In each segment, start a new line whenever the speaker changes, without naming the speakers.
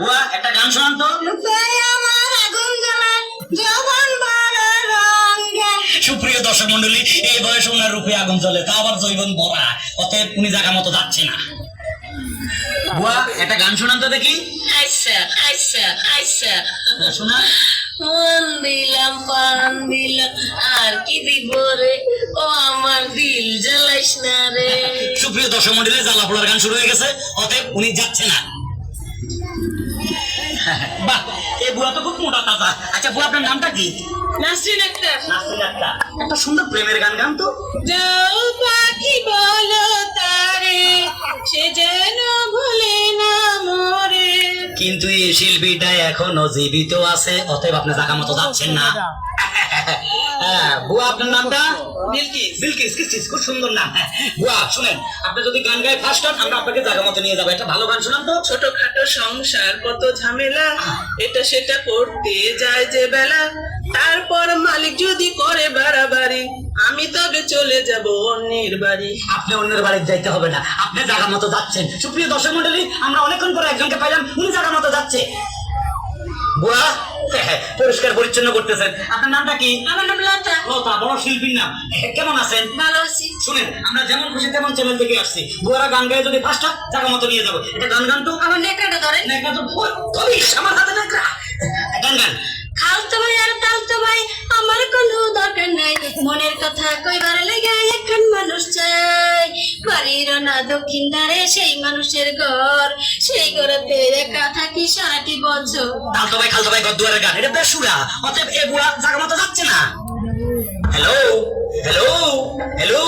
বুয়া একটা গান শোনান তো।
আমার আগুন জ্বলে যৌবন বড় রঙে।
সুপ্রিয় দর্শক মন্ডলী এই বয়সে ওনার রূপে আগুন জ্বলে তা আবার জৈবন ভরা অতএব উনি জায়গা মতো যাচ্ছে না। বুয়া একটা গান শোনান তো দেখি।
আচ্ছা আচ্ছা আচ্ছা
শোনা।
মন দিলাম পান দিলাম আর কি দিব রে? ও আমার দিল জ্বালাইস না রে।
সুপ্রিয় দর্শক মন্ডলী জ্বালা পোড়ার গান শুরু হয়ে গেছে। অতএব উনি যাচ্ছে না। বাহ এই বুয়া তো খুব মোটা তাজা। আচ্ছা বুয়া আপনার নামটা কি?
নাসরিন আক্তার।
নাসরিন আক্তার। একটা সুন্দর প্রেমের গান গান তো।
যাও পাখি বলো তারে সে যেন ভুলে না মরে।
কিন্তু এই শিল্পীটা এখনও জীবিত আছে অতএব আপনি জায়গা মতো যাচ্ছেন না। হ্যাঁ, বুয়া আপনার নামটা? বিলকিস। বিলকিস কিস খুব সুন্দর নাম। হ্যাঁ, বুয়া শুনেন আপনি যদি গান গায়ে ফার্স্ট হন আমরা আপনাকে জায়গা মতো নিয়ে যাব। একটা ভালো গান শোনান তো।
ছোটখাটো সংসার কত ঝামেলা। এটা সেটা করতে যায় যে বেলা। তারপর মালিক যদি করে বাড়াবাড়ি আমি তবে চলে যাব অন্যের বাড়ি।
আপনি অন্যের বাড়ি যাইতে হবে না। আপনি জায়গা মতো যাচ্ছেন। সুপ্রিয় দর্শক মন্ডলী আমরা অনেকক্ষণ পরে একজনকে পাইলাম উনি জায়গা মতো যাচ্ছে। বুয়া? পরিষ্কার পরিচ্ছন্ন করতেছেন। আপনার নামটা কি?
আমার নাম লতা।
লতা বড় শিল্পীর নাম। কেমন আছেন?
ভালো আছি।
শুনেন আমরা যেমন খুশি তেমন চ্যানেল থেকে আসছি। বুয়ারা গান গায়ে যদি ফার্স্ট জায়গা মতো নিয়ে যাব। এটা গান গান তো?
আমার নেকড়াটা ধরেন
নেকড়া তো ধরিস, আমার হাতে নেকড়া। গান গান।
খালতো ভাই আর তালতো ভাই আমার কোনো দরকার নাই। মনের কথা কইবার লেগে এখন মানুষ চাই। বাড়ির না দক্ষিণ ধারে সেই মানুষের ঘর সেই ঘরেতে একা থাকি সারাটি বছর।
গদ্দুয়ারের গান এটা বেসুরা। অতএব এ জায়গা মতো যাচ্ছে না। হ্যালো হ্যালো হ্যালো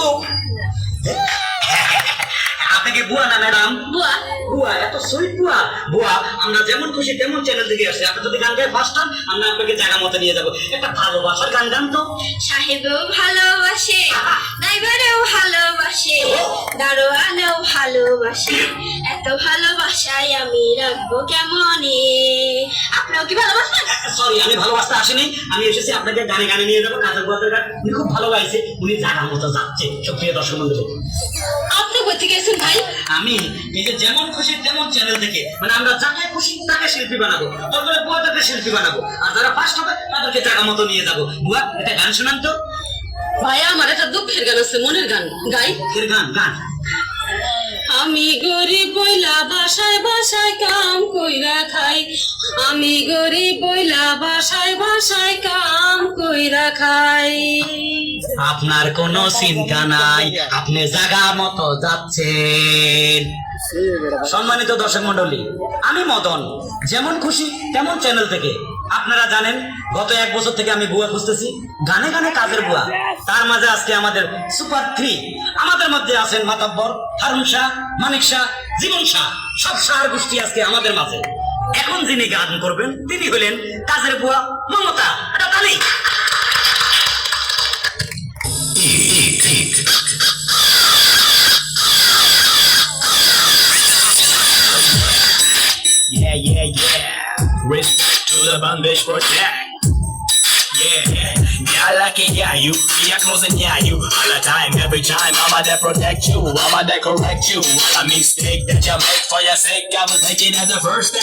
আপনি কি বুয়া না ম্যাডাম?
বুয়া।
বুয়া এত সুইট বুয়া। বুয়া আমরা যেমন খুশি তেমন চ্যানেল থেকে আসছি। আপনি যদি গান গায়ে ফার্স্ট আমরা আপনাকে জায়গা মতো নিয়ে যাব। একটা ভালোবাসার গান গান তো।
সাহেবও ভালোবাসে ভালোবাসে? এত ভালোবাসায় আমি রাখব কেমনে? আপনাও কি ভালোবাসেন
সরি আমি ভালোবাসতে আসিনি। আমি এসেছি আপনাকে গানে গানে নিয়ে যাব কাজের বুয়াদের গান। উনি খুব ভালো গাইছে উনি জায়গা মতো যাচ্ছে। সক্রিয় দর্শক মন্ডলী
আপনি কোথেকে ভাই?
আমি এই যে যেমন খুশি তেমন চ্যানেল থেকে। মানে আমরা যাকে খুশি তাকে শিল্পী বানাবো। তারপরে বুয়াদেরকে শিল্পী বানাবো। আর যারা ফার্স্ট হবে তাদেরকে মতো নিয়ে যাব। বুয়া এটা গান শোনান তো।
ভাই আমার একটা দুঃখের গান আছে মনের গান। গাই।
ফের গান গান।
আমি গরিব বইলা বাসায় বাসায় কাম কইরা খাই। আমি গরিব বইলা বাসায় বাসায় কাম কইরা খাই।
আপনার কোনো চিন্তা নাই, আপনি জাগা মতো যাচ্ছেন। সম্মানিত দর্শক মন্ডলী আমি মদন। যেমন খুশি, তেমন চ্যানেল থেকে। আপনারা জানেন গত এক বছর থেকে আমি বুয়া খুঁজতেছি। গানে গানে কাজের বুয়া তার মাঝে আজকে আমাদের সুপার থ্রি। আমাদের মধ্যে আছেন মাতাব্বর হারুন শাহ মানিক শাহ জীবন শাহ। সব শাহর গোষ্ঠী আজকে আমাদের মাঝে। এখন যিনি গান করবেন তিনি হলেন কাজের বুয়া মমতা। এটা তালি।
Yeah, yeah, yeah. To the Bangladesh project. Yeah, yeah, like it, yeah, you, yeah, close and yeah, you, all the time, every time, I'ma protect you, I'ma correct you, a mistake that you make for your sake, I will take it as the first step.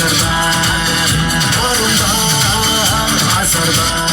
عسر بار عسر بار